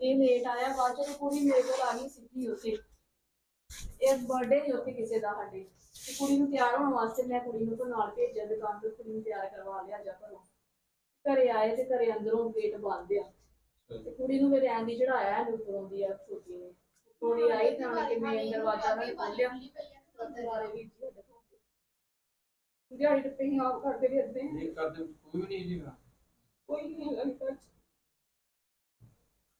ਇਹ ਲੇਟ ਆਇਆ ਬਾਅਦ ਚ ਕੁੜੀ ਮੇਰੇ ਕੋਲ ਆ ਗਈ ਸਿੱਧੀ ਉੱਥੇ। ਇਹ ਬਰਥਡੇ ਹੀ ਉੱਥੇ ਕਿਸੇ ਦਾ ਸਾਡੇ। ਤੇ ਕੁੜੀ ਨੂੰ ਤਿਆਰ ਹੋਣ ਵਾਸਤੇ ਮੈਂ ਕੁੜੀ ਨੂੰ ਤੋਂ ਨਾਲ ਭੇਜਿਆ ਦੁਕਾਨ ਤੋਂ ਕੁੜੀ ਨੂੰ ਤਿਆਰ ਕਰਵਾ ਲਿਆ ਜਾ ਘਰੋਂ। ਘਰੇ ਆਏ ਤੇ ਘਰੇ ਅੰਦਰੋਂ ਗੇਟ ਬੰਦ ਆ। ਤੇ ਕੁੜੀ ਨੂੰ ਮੇਰੇ ਆਂ ਦੀ ਚੜਾਇਆ ਇਹਨੂੰ ਉੱਪਰੋਂ ਦੀ ਆ ਛੋਟੀ ਨੇ। ਕੁੜੀ ਆਈ ਤਾਂ ਕੇ ਮੇਨ ਦਰਵਾਜ਼ਾ ਨਾਲ ਖੋਲਿਆ ਦਰਵਾਜ਼ੇ ਸਾਡੇ ਕੋਲ। ਦਿਹਾੜੀ ਟੱਪੇ ਹੀ ਆਪ ਕਰਦੇ ਫਿਰਦੇ। ਆ। ਨਹੀਂ ਕਰਦੇ ਕੋਈ ਵੀ ਨਹੀਂ ਜੀਗਾ ਕੋਈ ਨਹੀਂ ਹੈਗਾ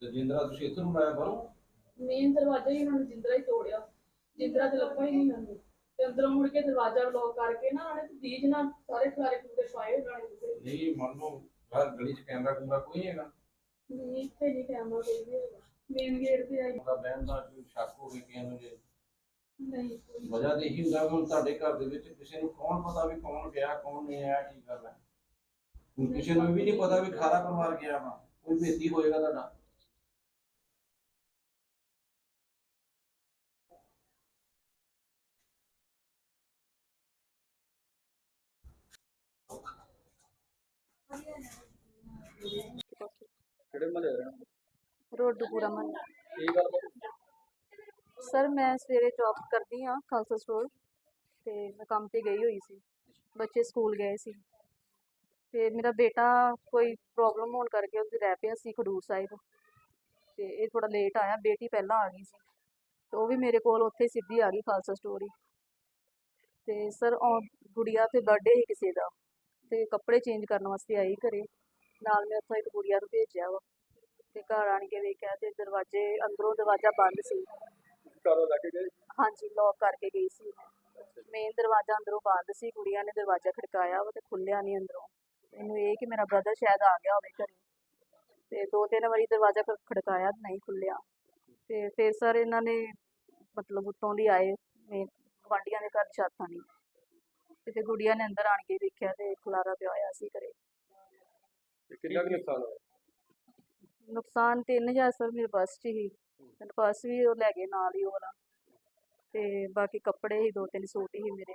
ਘਰ 'ਚ। ਤੇ ਜਿੰਦਰਾ ਤੁਸੀਂ ਇੱਥੋਂ ਬਣਾਇਆ ਬਾਹਰੋਂ? ਮੇਨ ਦਰਵਾਜ਼ਾ ਹੀ ਉਹਨਾਂ ਨੇ ਜਿੰਦਰਾ ਹੀ ਤੋੜਿਆ। ਜਿੰਦਰਾ ਤੇ ਲੱਭਾ ਹੀ ਨਹੀਂ ਸਾਨੂੰ ਤੇ ਅੰਦਰੋਂ ਮੁੜ ਕੇ ਦਰਵਾਜ਼ਾ ਲੌਕ ਕਰਕੇ ਨਾ ਉਹਨਾਂ ਨੇ ਦੀਜ ਨਾਲ ਸਾਰੇ ਖਲਾਰੇ ਖੂਰੇ ਪਾਏ ਉਹਨਾਂ ਨੇ ਪੂਰੇ। ਨਹੀਂ ਮੰਨ ਲਓ ਬਾਹਰ ਗਲੀ 'ਚ ਕੈਮਰਾ ਕੁਮਰਾ ਕੋਈ ਨਹੀਂ ਹੈਗਾ। ਨਹੀਂ ਇੱਥੇ ਨਹੀਂ ਕੈਮਰਾ ਕੋਈ ਵੀ ਹੈਗਾ। ਮੇਨ ਗੇਟ ਤੇ ਆਈ। ਉਹਦਾ ਬਹਿਣ ਦਾ ਕੋਈ ਸ਼ੱਕ ਹੋਵੇ ਕਿ ਇਹਨੂੰ ਜੇ। ਨਹੀਂ ਕੋਈ ਵਜ੍ਹਾ ਤੇ ਇਹੀ ਹੁੰਦਾ ਕਿ ਹੁਣ ਤੁਹਾਡੇ ਘਰ ਦੇ ਵਿੱਚ ਕਿਸੇ ਨੂੰ ਕੌਣ ਪਤਾ ਵੀ ਕੌਣ ਗਿਆ ਕੌਣ ਨਹੀਂ ਆਇਆ ਕੀ ਗੱਲ ਹੈ? ਹੁਣ ਕਿਸੇ ਨੂੰ ਇਹ ਵੀ ਨਹੀਂ ਪਤਾ ਵੀ ਖਾਰਾ ਪਰਿਵਾਰ ਗਿਆ ਵਾ। ਕੋਈ ਭੇਤੀ ਹੋਏਗਾ ਤੁਹਾਡਾ। ਕਿਹੜੇ ਮਹੱਲੇ ਰਹਿਣਾ ਰੋਡੂਪੁਰਾ ਮਹੱਲਾ। ਕੀ ਗੱਲ ਬਾਤ ਸਰ ਮੈਂ ਸਵੇਰੇ ਜੌਬ ਕਰਦੀ ਹਾਂ ਖਾਲਸਾ ਸਟੋਰ ਤੇ ਮੈਂ ਕੰਮ ਤੇ ਗਈ ਹੋਈ ਸੀ। ਬੱਚੇ ਸਕੂਲ ਗਏ ਸੀ। ਤੇ ਮੇਰਾ ਬੇਟਾ ਕੋਈ ਪ੍ਰੋਬਲਮ ਹੋਣ ਕਰਕੇ ਉਹ ਰਹਿ ਪਿਆ ਸੀ ਖਡੂਰ ਸਾਹਿਬ। ਤੇ ਇਹ ਥੋੜਾ ਲੇਟ ਆਇਆ ਬੇਟੀ ਪਹਿਲਾਂ ਆ ਗਈ ਸੀ। ਤੇ ਉਹ ਵੀ ਮੇਰੇ ਕੋਲ ਉੱਥੇ ਸਿੱਧੀ ਆ ਗਈ ਖਾਲਸਾ ਸਟੋਰ ਹੀ। ਤੇ ਸਰ ਗੁੜੀਆ ਤੇ ਬਰਥਡੇ ਸੀ ਕਿਸੇ ਦਾ। ਤੇ ਕੱਪੜੇ ਚੇਂਜ ਕਰਨ ਵਾਸਤੇ ਆਈ ਘਰੇ। ਨਾਲ ਮੈਂ ਉੱਥੋਂ ਇੱਕ ਗੁੜੀਆ ਨੂੰ ਭੇਜਿਆ ਵਾ। ਤੇ ਘਰ ਆਣ ਕੇ ਵੇਖਿਆ ਤੇ ਦਰਵਾਜ਼ੇ ਅੰਦਰੋਂ ਦਰਵਾਜ਼ਾ ਬੰਦ ਸੀ। ਘਰੋਂ ਗਏ? ਹਾਂਜੀ ਲੌਕ ਕਰਕੇ ਗਈ ਸੀ। ਮੇਨ ਦਰਵਾਜ਼ਾ ਅੰਦਰੋਂ ਬੰਦ ਸੀ। ਕੁੜੀਆਂ ਨੇ ਦਰਵਾਜ਼ਾ ਖੜਕਾਇਆ ਵਾ ਤੇ ਖੁੱਲਿਆ ਨਹੀਂ ਅੰਦਰੋਂ। ਇਹਨੂੰ ਇਹ ਕਿ ਮੇਰਾ ਬ੍ਰਦਰ ਸ਼ਾਇਦ ਆ ਗਿਆ ਹੋਵੇ ਘਰੇ। ਤੇ ਦੋ ਤਿੰਨ ਵਾਰੀ ਦਰਵਾਜ਼ਾ ਖੜਕਾਇਆ ਨਹੀਂ ਖੁੱਲਿਆ। ਤੇ ਫਿਰ ਸਰ ਇਹਨਾਂ ਨੇ ਮਤਲਬ ਉੱਤੋਂ ਦੀ ਆਏ। ਮੇਨ ਗੁਆਂਢੀਆਂ ਦੇ ਘਰ ਛਾਤਾਂ ਨਹੀਂ ਤੇ ਫਿਰ ਗੁੜੀਆ ਨੇ ਅੰਦਰ ਆਣ ਕੇ ਵੇਖਿਆ ਤੇ ਖਲਾਰਾ ਪਿਆ ਹੋਇਆ ਸੀ ਘਰੇ। ਤੇ ਕਿੰਨਾ ਕੁ ਨੁਕਸਾਨ ਹੋਇਆ? ਨੁਕਸਾਨ 3000 ਸਰ ਮੇਰੇ ਪਰਸ 'ਚ ਹੀ। ਤੇ ਪਰਸ ਵੀ ਉਹ ਲੈ ਗਏ ਨਾਲ ਹੀ ਉਹ ਵਾਲਾ। ਤੇ ਬਾਕੀ ਕੱਪੜੇ ਹੀ ਦੋ ਤਿੰਨ ਸੂਟ ਹੀ ਮੇਰੇ।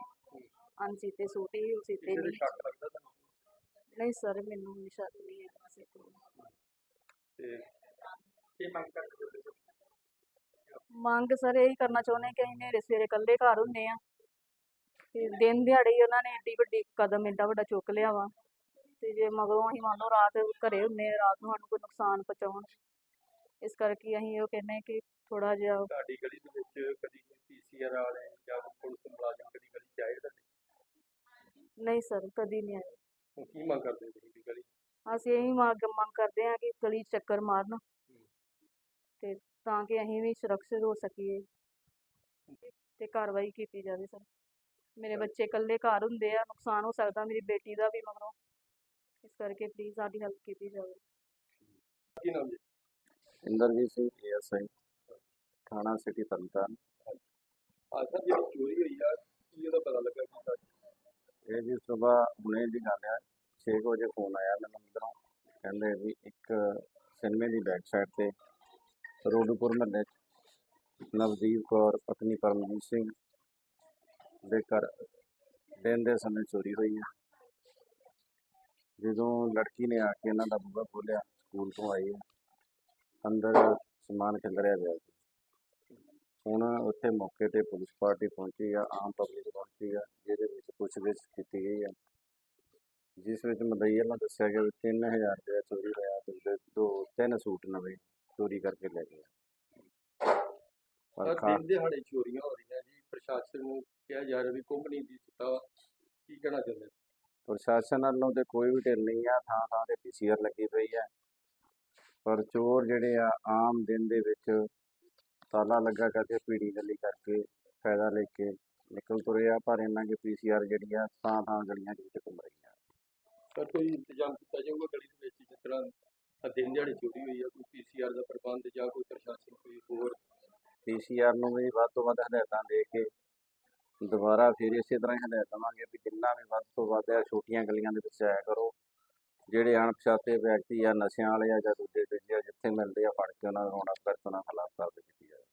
ਅਣਸੀਤੇ ਸੂਟ ਹੀ ਉਹ ਸੀਤੇ ਨਹੀਂ। ਸ਼ੱਕ ਲੱਗਦਾ ਤੁਹਾਨੂੰ? ਨਹੀਂ ਸਰ ਮੈਨੂੰ ਸ਼ੱਕ ਨਹੀਂ ਹੈ ਕਿਸੇ ਤੇ। ਤੇ ਕੀ ਮੰਗ ਕਰਦੇ ਹੋ ਤੁਸੀਂ? ਮੰਗ ਸਰ ਇਹੀ ਕਰਨਾ ਚਾਹੁੰਦੇ ਕਿ ਅਸੀਂ ਨੇਰੇ ਸਵੇਰੇ ਇਕੱਲੇ ਘਰ ਹੁੰਦੇ ਆ ਤੇ ਦਿਨ ਦਿਹਾੜੇ ਹੀ ਉਹਨਾਂ ਨੇ ਏਡੀ ਵੱਡੀ ਕਦਮ ਏਡਾ ਵੱਡਾ ਚੁੱਕ ਲਿਆ ਵਾ। ਤੇ ਜੇ ਮਗਰੋਂ ਅਸੀਂ ਮੰਨ ਲਓ ਰਾਤ ਘਰੇ ਆ ਰਾਤ ਨੂੰ ਸਾਨੂੰ ਕੋਈ ਨੁਕਸਾਨ ਪਹੁੰਚਾਉਣ। ਇਸ ਕਰਕੇ ਅਸੀਂ ਉਹ ਕਹਿੰਦੇ ਕਿ ਥੋੜਾ ਜਿਹਾ ਤੁਹਾਡੀ ਗਲੀ ਦੇ ਵਿੱਚ ਕਦੀ ਪੀਸੀਆਰ ਵਾਲੇ ਜਾਂ ਪੁਲਿਸ ਮੁਲਾਜ਼ਮ ਕਦੀ ਗਲੀ ਚ ਆਏ ਤੁਹਾਡੇ? ਨਹੀਂ ਸਰ ਕਦੀ ਨਹੀਂ ਆਏ। ਹੁਣ ਕੀ ਮੰਗ ਕਰਦੇ ਹੋ ਤੁਸੀਂ ਵੀ ਗਲੀ ਅਸੀਂ ਇਹੀ ਮੰਗ ਮੰਗ ਕਰਦੇ ਹਾਂ ਕਿ ਗਲੀ 'ਚ ਚੱਕਰ ਮਾਰਨ। ਤੇ ਤਾਂ ਕਿ ਅਸੀਂ ਵੀ ਸੁਰੱਖਿਅਤ ਹੋ ਸਕੀਏ ਤੇ ਕਾਰਵਾਈ ਕੀਤੀ ਜਾਵੇ ਸਰ। ਮੇਰੇ ਬੱਚੇ ਇਕੱਲੇ ਘਰ ਹੁੰਦੇ ਆ ਨੁਕਸਾਨ ਹੋ ਸਕਦਾ ਮੇਰੀ ਬੇਟੀ ਦਾ ਵੀ ਮਗਰੋਂ। ਇਸ ਕਰਕੇ ਪਲੀਜ਼ ਸਾਡੀ ਹੈਲਪ ਕੀਤੀ ਜਾਵੇ। ਕੀ ਨਾਮ ਜੀ? ਇੰਦਰਜੀਤ ਸਿੰਘ ਏਐਸਆਈ ਥਾਣਾ ਸਿਟੀ ਤਰਨਤਾਰਨ। ਅੱਜ ਸਰ ਜਿਹੜੀ ਚੋਰੀ ਹੋਈ ਆ ਕੀ ਉਹਦਾ ਪਤਾ ਲੱਗਾ ਕੀ ਗੱਲ? ਇਹ ਜੀ ਸਵੇਰ ਹੁਣੇ ਦੀ ਗੱਲ ਹੈ 6 ਵਜੇ ਫੋਨ ਆਇਆ ਮੈਨੂੰ ਅੰਦਰੋਂ। ਕਹਿੰਦੇ ਵੀ ਇੱਕ ਸਿਨੇਮੇ ਦੀ ਬੈਕ ਸਾਈਡ ਤੇ ਰੋਡੂਪੁਰ ਮਹੱਲੇ ਨਵਦੀਪ ਕੌਰ ਪਤਨੀ ਪਰਮਜੀਤ ਸਿੰਘ ਦੇ ਘਰ ਦਿਨ ਦੇ ਸਮੇਂ ਚੋਰੀ ਹੋਈ ਹੈ ਜਦੋਂ ਲੜਕੀ ਨੇ ਆ ਕੇ ਇਹਨਾਂ ਦਾ ਬੂਹਾ ਖੋਲ੍ਹਿਆ ਸਕੂਲ ਤੋਂ ਆਈ ਹੈ ਅੰਦਰ ਸਮਾਨ ਖਿਲਰਿਆ ਪਿਆ ਸੀ। ਹੁਣ ਉੱਥੇ ਮੌਕੇ ਤੇ ਪੁਲਿਸ ਪਾਰਟੀ ਪਹੁੰਚੀ ਆ ਆਮ ਪਬਲਿਕ ਪਹੁੰਚੀ ਆ ਜਿਹਦੇ ਵਿੱਚ ਪੁੱਛਗਿੱਛ ਕੀਤੀ ਗਈ ਆ। ਜਿਸ ਵਿੱਚ ਮਦਈਆ ਨੂੰ ਦੱਸਿਆ ਗਿਆ ਵੀ 3000 ਰੁਪਏ ਚੋਰੀ ਹੋਇਆ ਤੇ ਦੋ ਤਿੰਨ ਸੂਟ ਨਵੇਂ ਚੋਰੀ ਕਰਕੇ ਲੈ ਗਏ ਪਰ ਦਿਨ ਦਿਹਾੜੇ ਚੋਰੀਆਂ ਹੋ ਰਹੀਆਂ ਜੀ। ਪ੍ਰਸ਼ਾਸਨ ਨੂੰ ਕਿਹਾ ਜਾ ਰਿਹਾ ਵੀ ਕੁੰਭ ਨਹੀਂ ਦੀ ਦਿੱਤਾ ਕੀ ਕਹਿਣਾ ਚਾਹੁੰਦੇ ਹੋ? ਪ੍ਰਸ਼ਾਸਨ ਵੱਲੋਂ ਤੇ ਕੋਈ ਵੀ ਢਿੱਲ ਨਹੀਂ ਆ ਥਾਂ ਥਾਂ ਤੇ ਪੀਸੀਆਰ ਲੱਗੀ ਪਈ ਆ। ਪਰ ਚੋਰ ਜਿਹੜੇ ਆ ਆਮ ਦਿਨ ਦੇ ਵਿੱਚ ਤਾਲਾ ਲੱਗਾ ਕਰਕੇ ਭੀੜੀ ਗਲੀ ਕਰਕੇ ਫਾਇਦਾ ਲੈ ਕੇ ਨਿਕਲ ਤੁਰੇ ਆ ਪਰ ਇਹਨਾਂ ਦੀ ਪੀਸੀਆਰ ਜਿਹੜੀ ਆ ਥਾਂ ਥਾਂ ਗਲੀਆਂ ਦੇ ਵਿੱਚ ਘੁੰਮ ਰਹੀ ਆ। ਸਰ ਕੋਈ ਇੰਤਜ਼ਾਮ ਕੀਤਾ ਜਾਊਗਾ ਗਲੀ ਦੇ ਵਿੱਚ ਜਿਸ ਤਰ੍ਹਾਂ ਆਹ ਦਿਨ ਦਿਹਾੜੇ ਚੋਰੀ ਹੋਈ ਆ ਕੋਈ ਪੀਸੀਆਰ ਦਾ ਪ੍ਰਬੰਧ ਜਾਂ ਕੋਈ ਪ੍ਰਸ਼ਾਸਨ ਕੋਈ ਹੋਰ ਪੀਸੀਆਰ ਨੂੰ ਵੀ ਵੱਧ ਤੋਂ ਵੱਧ ਹਦਾਇਤਾਂ ਦੇ ਕੇ ਦੁਬਾਰਾ ਫਿਰ ਇਸੇ ਤਰ੍ਹਾਂ ਹੀ ਹਦਾਇਤ ਦੇਵਾਂਗੇ ਵੀ ਜਿੰਨਾ ਵੀ ਵੱਧ ਤੋਂ ਵੱਧ ਆ ਛੋਟੀਆਂ ਗਲੀਆਂ ਦੇ ਵਿੱਚ ਆਇਆ ਕਰੋ। ਜਿਹੜੇ ਅਣਪਛਾਤੇ ਵਿਅਕਤੀ ਆ, ਨਸ਼ਿਆਂ ਵਾਲੇ ਆ ਜਾਂ ਦੂਜੇ ਦੂਜੇ ਆ, ਜਿੱਥੇ ਮਿਲਦੇ ਆ, ਫੜ ਕੇ ਉਹਨਾਂ ਨੂੰ ਰੋਣਾ ਕਰਕੇ ਉਹਨਾਂ ਖਿਲਾਫ ਕਾਰਵਾਈ ਕੀਤੀ ਜਾਵੇ।